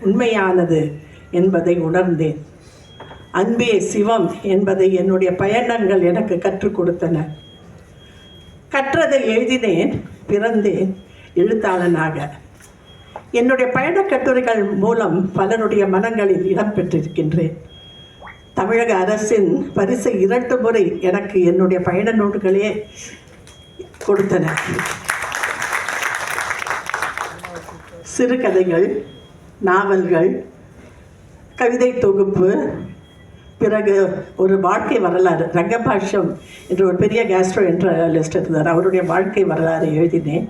உண்மையானது என்பதை உணர்ந்தேன். அன்பே சிவம் என்பதை என்னுடைய பயணங்கள் எனக்கு கற்றுக் கொடுத்தன. கற்றதை எழுதினேன் பிறந்தேன் எழுத்தாளனாக. என்னுடைய பயணக் கட்டுரைகள் மூலம் பலருடைய மனங்களில் இடம்பெற்றிருக்கின்றேன் தமிழக அரசின் பரிசை இரண்டு முறை எனக்கு என்னுடைய பயண நூல்களே கொடுத்தன. சிறுகதைகள் நாவல்கள் கவிதை தொகுப்பு பிறகு ஒரு வாழ்க்கை வரலாறு ரங்கபாஷம் என்ற ஒரு பெரிய கேஸ்ட்ரோ என்ற இருந்தார். அவருடைய வாழ்க்கை வரலாறு எழுதினேன்.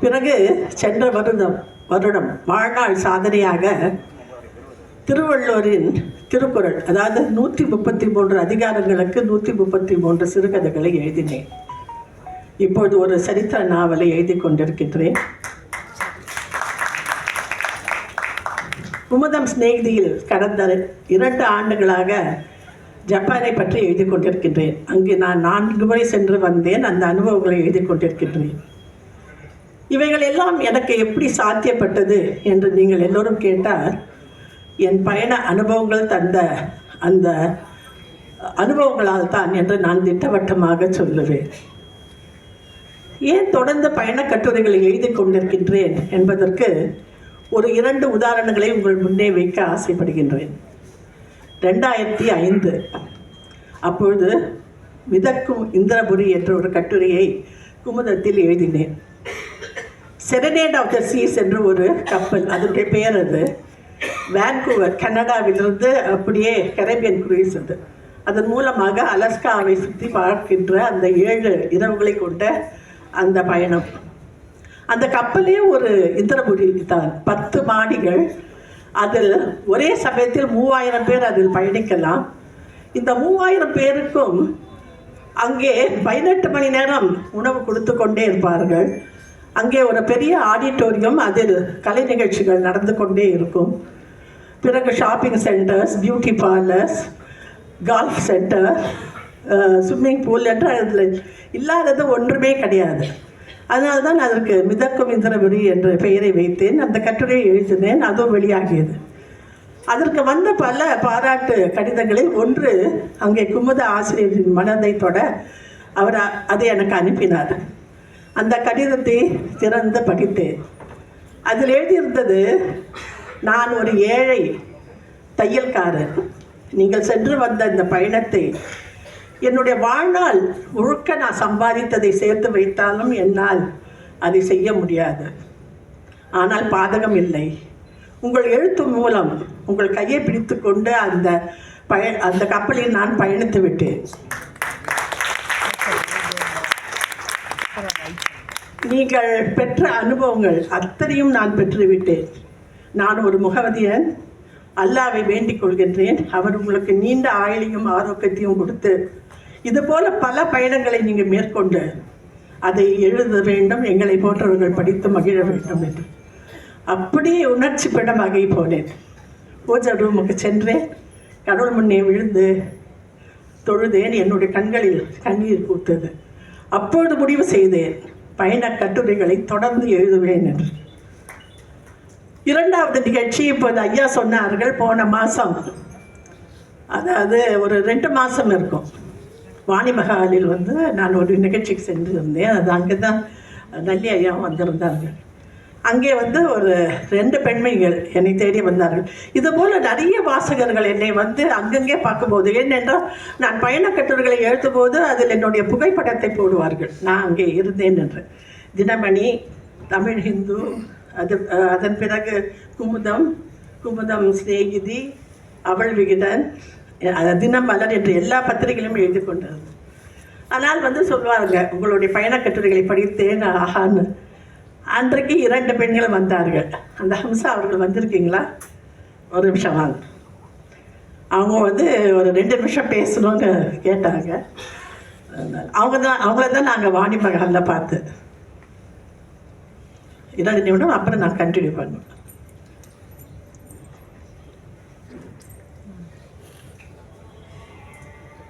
பிறகு சென்ற வருடம் வருடம் வாழ்நாள் சாதனையாக திருவள்ளுவரின் திருக்குறள் அதாவது நூற்றி முப்பத்தி மூன்று அதிகாரங்களுக்கு நூற்றி முப்பத்தி மூன்று சிறுகதைகளை எழுதினேன். இப்பொழுது ஒரு சரித்திர நாவலை எழுதி கொண்டிருக்கின்றேன். குமுதம் சிநேகிதியில் கடந்த இரண்டு ஆண்டுகளாக ஜப்பானை பற்றி எழுதி கொண்டிருக்கின்றேன். அங்கு நான் நான்கு முறை சென்று வந்தேன். அந்த அனுபவங்களை எழுதி கொண்டிருக்கின்றேன். இவைகள் எல்லாம் எனக்கு எப்படி சாத்தியப்பட்டது என்று நீங்கள் எல்லோரும் கேட்டால் என் பயண அனுபவங்கள் தந்த அந்த அனுபவங்களால் தான் என்று நான் திட்டவட்டமாக சொல்லுவேன். ஏன் தொடர்ந்து பயணக் கட்டுரைகளை எழுதி கொண்டிருக்கின்றேன் என்பதற்கு ஒரு இரண்டு உதாரணங்களை உங்கள் முன்னே வைக்க ஆசைப்படுகின்றேன். ரெண்டாயிரத்தி ஐந்து. அப்பொழுது மிதக்கும் இந்திரபுரி என்ற ஒரு கட்டுரையை குமுதத்தில் எழுதினேன். செரனேட் ஆஃப் த சீஸ் என்ற ஒரு கப்பல் அதனுடைய பெயர் அது. வேன்கூவர் கனடாவிலிருந்து அப்படியே கரேபியன் குரூஸ் அது அதன் மூலமாக அலஸ்காவை சுற்றி பார்க்கின்ற அந்த ஏழு இரவுகளை கொண்ட அந்த பயணம். அந்த கப்பலே ஒரு இந்திரபுரி தான் பத்து மாடிகள். அதில் ஒரே சமயத்தில் மூவாயிரம் பேர் அதில் பயணிக்கலாம். இந்த மூவாயிரம் பேருக்கும் அங்கே பதினெட்டு மணி நேரம் உணவு கொடுத்து கொண்டே இருப்பார்கள். அங்கே ஒரு பெரிய ஆடிட்டோரியம் அதில் கலை நிகழ்ச்சிகள் நடந்து கொண்டே இருக்கும். பிறகு shopping centres beauty parlours golf centre swimming pool என்ற அதில் இல்லாதது ஒன்றுமே கிடையாது. அதனால தான் அதற்கு மிதக்கும் இந்திரபுரி என்ற பெயரை வைத்தேன். அந்த கட்டுரையை எழுதினேன். அதுவும் வெளியாகியது. அதற்கு வந்த பல பாராட்டு கடிதங்களில் ஒன்று அங்கே குமுத ஆசிரியரின் மனதை தொட அவர் அதை எனக்கு அனுப்பினார். அந்த கடிதத்தை திறந்து படித்தேன் அதில் எழுதியிருந்தது நான் ஒரு ஏழை தையல்காரர் நீங்கள் சென்று வந்த இந்த பயணத்தை என்னுடைய வாழ்நாள் முழுக்க நான் சம்பாதித்ததை சேர்த்து வைத்தாலும் என்னால் அதை செய்ய முடியாது. ஆனால் பாதகம் இல்லை. உங்கள் எழுத்து மூலம் உங்கள் கையை பிடித்து கொண்டு அந்த பய அந்த கப்பலில் நான் பயணித்து விட்டேன். நீங்கள் பெற்ற அனுபவங்கள் அத்தனையும் நான் பெற்றுவிட்டேன் நான் ஒரு முகவதியன். அல்லாவை வேண்டிக் கொள்கின்றேன். அவர் உங்களுக்கு நீண்ட ஆயுளையும் ஆரோக்கியத்தையும் கொடுத்து இது போல பல பயணங்களை நீங்கள் மேற்கொண்டு அதை எழுத வேண்டும் எங்களை போன்றவர்கள் படித்து மகிழ வேண்டும் என்று. அப்படியே உணர்ச்சி படமாகி போனேன். பூஜை ரூமுக்கு சென்றேன். கடவுள் முன்னே விழுந்து தொழுதேன். என்னுடைய கண்களில் கண்ணீர் கூத்தது அப்பொழுது முடிவு செய்தேன் பயண கட்டுரைகளை தொடர்ந்து எழுதுவேன் என்று. இரண்டாவது நிகழ்ச்சி இப்போது ஐயா சொன்னார்கள் போன மாதம் அதாவது ஒரு ரெண்டு மாதம் இருக்கும். வாணிமஹாலில் வந்து நான் ஒரு நிகழ்ச்சிக்கு சென்றிருந்தேன். அது அங்கே தான் நல்லி ஐயாவும் வந்திருந்தார்கள் அங்கே வந்து ஒரு ரெண்டு பெண்மைகள் என்னை தேடி வந்தார்கள். இது போல நிறைய வாசகர்கள் என்னை வந்து அங்கங்கே பார்க்கும்போது ஏனென்றால் நான் பயணக் கட்டுரைகளை எழுதும்போது அதில் என்னுடைய புகைப்படத்தை போடுவார்கள். நான் அங்கே இருந்தேன் என்று. தினமணி தமிழ் ஹிந்து அது அதன் பிறகு குமுதம் குமுதம் சிநேகிதி அவள் விகிடன் தினமலர் என்று எல்லா பத்திரிகைகளும் எழுதி கொண்டிருந்தேன் ஆனால் வந்து சொல்லுவாங்க உங்களுடைய பயணக் கட்டுரைகளை படித்தேன் ஆஹான்னு. அன்றைக்கு இரண்டு பெண்கள் வந்தார்கள். அந்த ஹம்சா அவர்கள் வந்திருக்கீங்களா? ஒரு நிமிஷம் வாங்க. அவங்க வந்து ஒரு ரெண்டு நிமிஷம் பேசணும்னு கேட்டாங்க. அவங்க தான் அவங்கள தான் நாங்கள் வாணி மகாலில் பார்த்து. இரண்டு நிமிடம் அப்புறம் நான் கண்டினியூ பண்ணுவேன்.